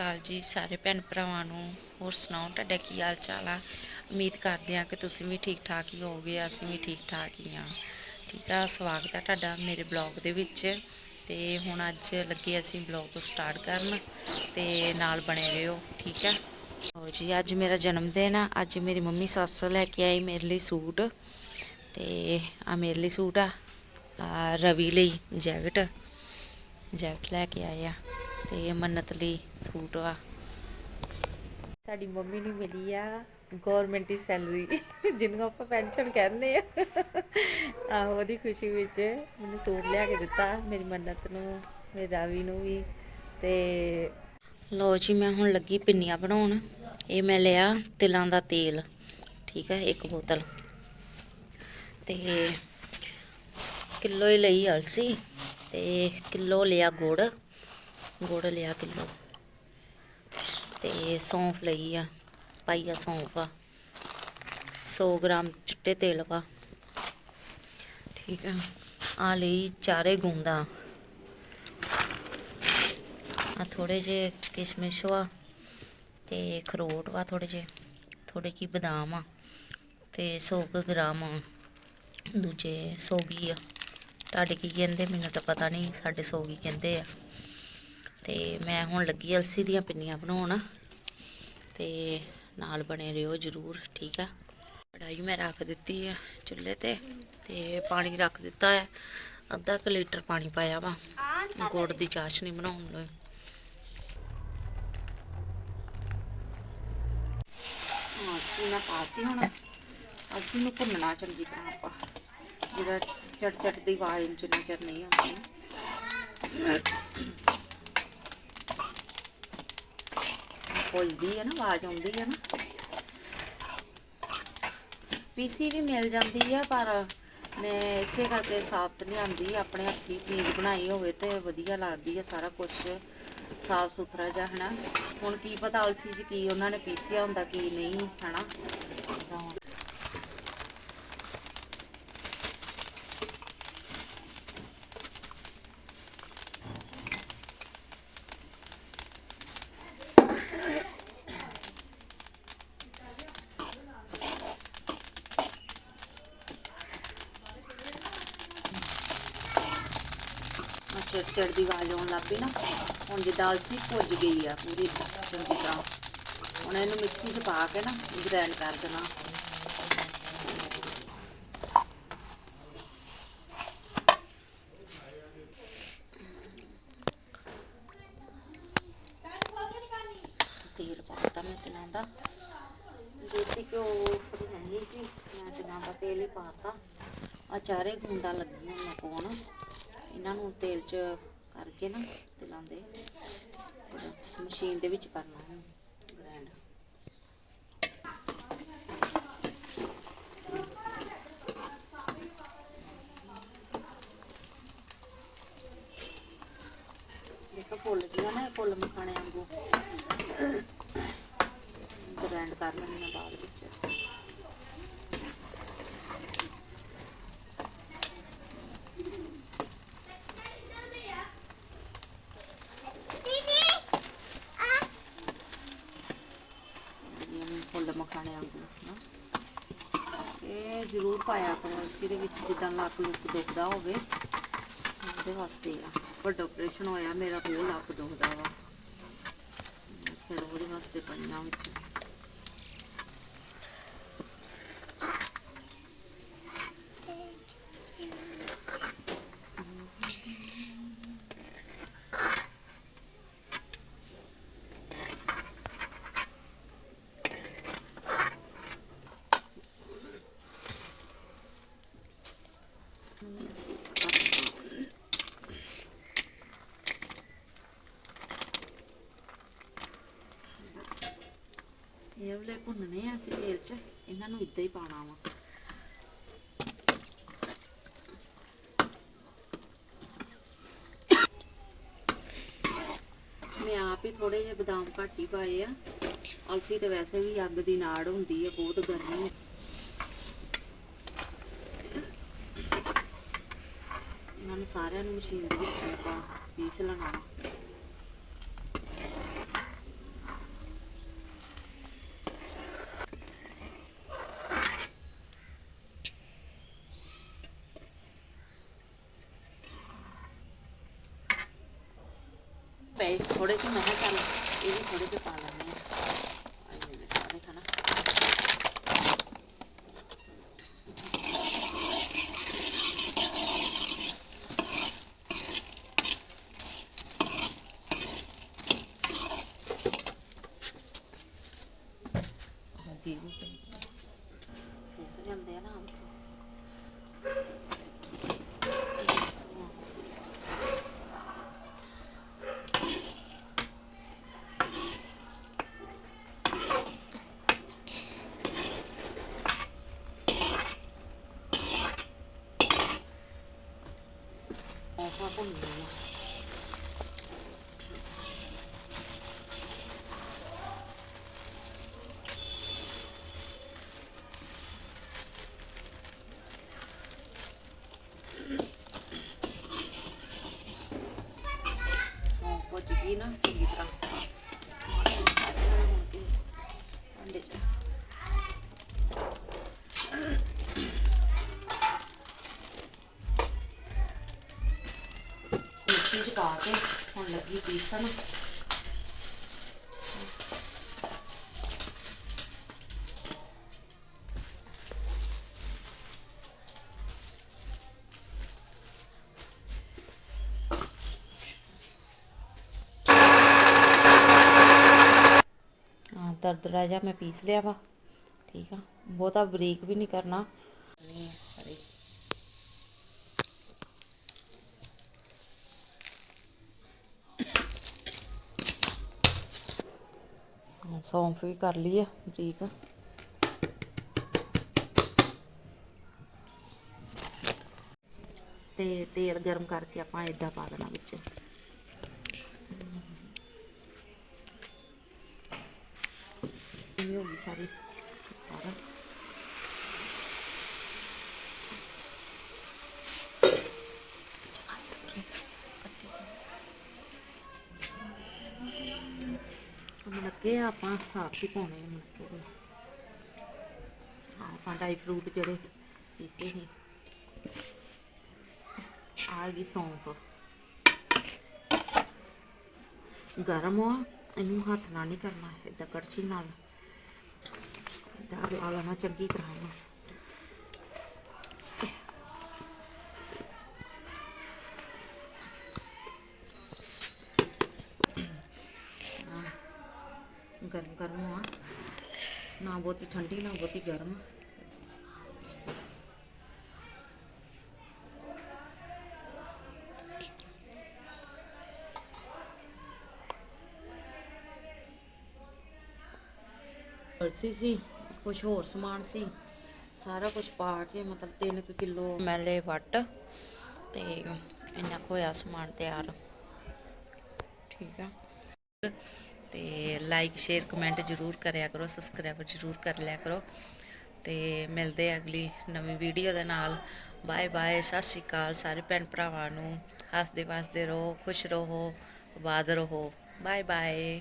ਅਕਾਲ ਜੀ, ਸਾਰੇ ਭੈਣ ਭਰਾਵਾਂ ਨੂੰ। ਹੋਰ ਸੁਣਾਓ, ਤੁਹਾਡਾ ਕੀ ਹਾਲ ਚਾਲ ਆ? ਉਮੀਦ ਕਰਦੇ ਹਾਂ ਕਿ ਤੁਸੀਂ ਵੀ ਠੀਕ ਠਾਕ ਹੀ ਹੋਗੇ ਅਸੀਂ ਵੀ ਠੀਕ ਠਾਕ ਹੀ ਆ ਠੀਕ ਆ, ਸਵਾਗਤ ਆ ਤੁਹਾਡਾ ਮੇਰੇ ਬਲੌਗ ਦੇ ਵਿੱਚ। ਤੇ ਹੁਣ ਅੱਜ ਲੱਗੇ ਅਸੀਂ ਬਲੌਗ ਸਟਾਰਟ ਕਰਨ ਤੇ ਨਾਲ ਬਣੇ ਰਹੋ, ਠੀਕ ਆ? ਹੋ ਜੀ, ਅੱਜ ਮੇਰਾ ਜਨਮ ਦਿਨ ਆ। ਅੱਜ ਮੇਰੀ ਮੰਮੀ ਸੱਸ ਲੈ ਕੇ ਆਈ ਮੇਰੇ ਲਈ ਸੂਟ। ਤੇ ਆ ਮੇਰੇ ਲਈ ਸੂਟ ਆ ਰਵੀ ਲਈ ਜੈਕਟ। ਜੈਕਟ ਲੈ ਕੇ ਆਏ ਆ। ਤੇ ਮੰਨਤ ਲਈ ਸੂਟ ਵਾ। ਸਾਡੀ ਮੰਮੀ ਨੂੰ ਮਿਲੀ ਆ ਗਵਰਨਮੈਂਟ ਦੀ ਸੈਲਰੀ ਜਿਹਨੂੰ ਆਪਾਂ ਪੈਨਸ਼ਨ ਕਹਿੰਦੇ ਆ। ਆਹੋ ਉਹਦੀ ਖੁਸ਼ੀ ਵਿੱਚ ਮੈਨੂੰ ਸੂਟ ਲਿਆ ਕੇ ਦਿੱਤਾ ਮੇਰੀ ਮੰਨਤ ਨੂੰ ਮੇਰੀ ਰਾਵੀ ਨੂੰ ਵੀ ਤੇ ਲੋ ਜੀ ਮੈਂ ਹੁਣ ਲੱਗੀ ਪਿੰਨੀਆਂ ਬਣਾਉਣ। ਇਹ ਮੈਂ ਲਿਆ ਤਿਲਾਂ ਦਾ ਤੇਲ ਠੀਕ ਹੈ ਇੱਕ ਬੋਤਲ। ਤੇ ਕਿਲੋ ਹੀ ਲਈ ਅਲਸੀ ਤੇ ਕਿਲੋ ਲਿਆ ਗੁੜ। ਗੁੜ ਲਿਆ ਕਿਲੋ ਤੇ ਸੌਂਫ ਲਈ ਆ, ਪਾਈ ਆ ਸੌਂਫ ਆ। 100 ਗ੍ਰਾਮ ਚਿੱਟੇ ਤੇਲ ਵਾ ਠੀਕ ਆ। ਆ ਲਈ ਚਾਰੇ ਗੁੰਦਾ। ਆ ਥੋੜੇ ਜੇ ਕਿਸ਼ਮਿਸ਼ ਵਾ ਤੇ ਖਰੋਟ ਵਾ ਥੋੜੇ ਜੇ ਥੋੜੇ ਕੀ ਬਦਾਮ ਆ ਤੇ 100 ਕੁ ਗ੍ਰਾਮ ਦੂਜੇ ਸੋਗੀ ਆ। ਤੁਹਾਡੇ ਕੀ ਕਹਿੰਦੇ? ਮੈਨੂੰ ਤਾਂ ਪਤਾ ਨਹੀਂ ਸਾਡੇ ਸੋਗੀ ਕਹਿੰਦੇ ਆ। ਤੇ ਮੈਂ ਹੁਣ ਲੱਗੀ ਅਲਸੀ ਦੀਆਂ ਪਿੰਨੀਆਂ ਬਣਾਉਣ। ਤੇ ਨਾਲ ਬਣੇ ਰਿਓ ਜਰੂਰ, ਠੀਕ ਆ। ਕੜਾਈ ਮੈਂ ਰੱਖ ਦਿੱਤੀ ਆ ਚੁੱਲ੍ਹੇ ਤੇ ਤੇ ਪਾਣੀ ਰੱਖ ਦਿੱਤਾ ਹੈ ਅੱਧਾ ਕੁ ਲੀਟਰ ਪਾਣੀ ਪਾਇਆ ਵਾ। ਗੁੜ ਦੀ ਚਾਸ਼ਨੀ ਬਣਾਉਣ ਲਈ ਹਾਂ ਅਸੀਂ ਪਾਤੀ ਹੁਣ। ਅਸੀਂ ਨੂੰ ਭੁੰਨਣਾ ਚੰਗੀ ਤਰ੍ਹਾਂ ਆਪਾਂ। ਜਿਹੜਾ ਚਟ ਚਟ ਦੀ ਆਵਾਜ਼ ਜਿੰਨਾ ਚਿਰ ਨਹੀਂ ਆਉਂਦੀ। ਭੁੱਲਦੀ ਹੈ ਨਾ, ਆਵਾਜ਼ ਆਉਂਦੀ ਹੈ ਨਾ। ਪੀਸੀ ਵੀ ਮਿਲ ਜਾਂਦੀ ਆ, ਪਰ ਮੈਂ ਇਸੇ ਕਰਕੇ ਸਾਫ਼ ਲਿਆਂਦੀ ਆਪਣੇ ਹੱਥੀ ਚੀਜ਼ ਬਣਾਈ ਹੋਵੇ ਤੇ ਵਧੀਆ ਲੱਗਦੀ ਹੈ ਸਾਰਾ ਕੁਝ ਸਾਫ਼ ਸੁਥਰਾ ਜਿਹਾ, ਹਨਾ। ਹੁਣ ਕੀ ਪਤਾ ਅਲਸੀ ਚ ਕੀ ਉਹਨਾਂ ਨੇ ਪੀਸਿਆ ਹੁੰਦਾ, ਕੀ ਨਹੀਂ, ਹਨਾ ਤਾਂ ਹੁਣ ਚਿੜ ਚਿੜ ਦੀ ਆਵਾਜ਼ ਆਉਣ ਲੱਗ ਪਈ ਨਾ ਹੁਣ ਜਿੱਦਾਂ ਭੁੱਜ ਗਈ ਆ ਪੂਰੀ ਚੰਗੀ ਤਰ੍ਹਾਂ ਹੁਣ ਇਹਨੂੰ ਮਿਕਸੀ 'ਚ ਪਾ ਕੇ ਨਾ ਗ੍ਰਾਈਂਡ ਕਰ ਦੇਣਾ। ਤੇਲ ਪਾਤਾ ਮੈਂ ਤਿਲਾਂ ਦਾ। ਦੇਸੀ ਘਿਓ ਫਿਰ ਨਹੀਂ ਸੀ, ਮੈਂ ਤਿਲਾਂ ਦਾ ਤੇਲ ਹੀ ਪਾਤਾ। ਆ ਚਾਰੇ ਗੁੰਦਾਂ ਲੱਗੀਆਂ ਮੈਂ ਪਾਉਣ ਇਹਨਾਂ ਨੂੰ ਤੇਲ 'ਚ ਕਰਕੇ ਨਾ ਤਿਲਾਂ ਦੇ ਮਸ਼ੀਨ ਦੇ ਵਿੱਚ ਕਰਨਾ ਹੈ ਗ੍ਰਾਈਂਡ ਦੇਖੋ ਫੁੱਲ ਜੀਆਂ ਨਾ, ਫੁੱਲ ਮਖਾਣੇ ਵਾਂਗੂ। ਗ੍ਰਾਈਂਡ ਕਰ ਲੈਣੀ ਆ ਬਾਅਦ ਵਿੱਚ ਜਿਵੇਂ ਫੁੱਲ ਮਖਾਣੇ ਵਾਂਗੂ ਨਾ ਇਹ ਜ਼ਰੂਰ ਪਾਇਆ ਕਰੋ। ਅਸੀਂ ਦੇ ਵਿੱਚ ਜਿੱਦਾਂ ਲੱਕ ਲੁੱਕ ਦੁਖਦਾ ਹੋਵੇ, ਉਹਦੇ ਵਾਸਤੇ ਆ। ਵੱਡਾ ਆਪਰੇਸ਼ਨ ਹੋਇਆ, ਮੇਰਾ ਬਹੁਤ ਲੱਕ ਦੁਖਦਾ ਵਾ। ਫਿਰ ਉਹਦੇ ਵਾਸਤੇ ਪਾਈਆਂ ਵਿੱਚ। ਅਸੀਂ ਕਰ- ਇਹ ਵਾਲੇ ਭੁੰਨਣੇ ਆ ਅਸੀਂ ਤੇਲ 'ਚ ਇਹਨਾਂ ਨੂੰ ਇੱਦਾਂ ਹੀ ਪਾਣਾ ਵਾ ਮੈਂ ਆਪ ਹੀ ਥੋੜੇ ਜਿਹੇ ਬਦਾਮ ਘੱਟ ਹੀ ਪਾਏ ਆ ਅਲਸੀ ਤੇ ਵੈਸੇ ਵੀ ਅੱਗ ਦੀ ਨਾੜ ਹੁੰਦੀ ਹੈ ਬਹੁਤ ਗਰਮੀ ਸਾਰਿਆਂ ਨੂੰ ਮਸ਼ੀਨ ਦੇ ਵਿੱਚ ਆਪਾਂ ਪੀਸ ਲੈਣਾ। ਪਏ ਥੋੜੇ ਜਿਹੇ ਮੈਂ ਕਿਹਾ ਚੱਲ ਇਹ ਵੀ ਥੋੜੇ ਜਿਹੇ ਪਾ ਲੈਂਦੇ ਆ ਭਾਂਡੇ 'ਚ ਮਿਕਸੀ 'ਚ ਪਾ ਕੇ ਹੁਣ ਲੱਗੀ ਪੀਸਣ ਹਾਂ ਦਰਦਰਾ ਜਿਹਾ ਮੈਂ ਪੀਸ ਲਿਆ ਵਾ। ਠੀਕ ਆ। ਬਹੁਤਾ ਬਰੀਕ ਵੀ ਨਹੀਂ ਕਰਨਾ। ਨਹੀਂ ਸਰੀ ਹਾਂ, ਸੌਂਫ ਵੀ ਕਰ ਲਈ ਆ ਬਰੀਕ। ਤੇ ਤੇਲ ਗਰਮ ਕਰਕੇ ਆਪਾਂ ਇਦਾਂ ਪਾ ਦੇਣਾ ਵਿੱਚ। ਇਹ ਹੋ ਗਈ ਸਾਰੀ ਸਾਰਾ ਮਨਕੇ ਆਪਾਂ ਸਾਫ਼ ਹੀ ਪਾਉਣੇ ਆ ਮਨਕੇ ਦੇ ਆਪਾਂ ਡਾਈ ਫਰੂਟ ਜਿਹੜੇ ਪੀਸੇ ਸੀ ਆ ਗਈ ਸੌਂਫ ਗਰਮ ਆ ਇਹਨੂੰ ਹੱਥ ਨਾਲ ਨਹੀਂ ਕਰਨਾ ਏਦਾਂ ਕੜਛੀ ਨਾਲ ਏਦਾਂ ਲਾ ਲੈਣਾ ਚੰਗੀ ਤਰ੍ਹਾਂ ਇਹਨੂੰ ਆਹ, ਗਰਮ ਗਰਮ ਆ ਨਾ ਬਹੁਤੀ ਠੰਡੀ ਨਾ ਬਹੁਤੀ ਗਰਮ ਅਲਸੀ ਸੀ ਕੁਝ ਹੋਰ ਸਮਾਨ ਸੀ। ਸਾਰਾ ਕੁਝ ਪਾ ਕੇ ਮਤਲਬ 3 ਕਿਲੋ ਮੈਲੇ ਵੱਟ ਤੇ ਇੰਨਾ ਕੁ ਹੋਇਆ ਸਮਾਨ ਤਿਆਰ। ਠੀਕ ਆ। ਤੇ ਲਾਈਕ ਸ਼ੇਅਰ ਕਮੈਂਟ ਜਰੂਰ ਕਰਿਆ ਕਰੋ ਸਬਸਕ੍ਰਾਈਬ ਜਰੂਰ ਕਰ ਲਿਆ ਕਰੋ। ਤੇ ਮਿਲਦੇ ਅਗਲੀ ਨਵੀਂ ਵੀਡੀਓ ਦੇ ਨਾਲ। ਬਾਏ ਬਾਏ ਸਤਿ ਸ਼੍ਰੀ ਅਕਾਲ ਸਾਰੇ ਭੈਣ ਭਰਾਵਾਂ ਨੂੰ। ਹੱਸਦੇ ਵਸਦੇ ਰਹੋ, ਖੁਸ਼ ਰਹੋ, ਆਬਾਦ ਰਹੋ। Bye bye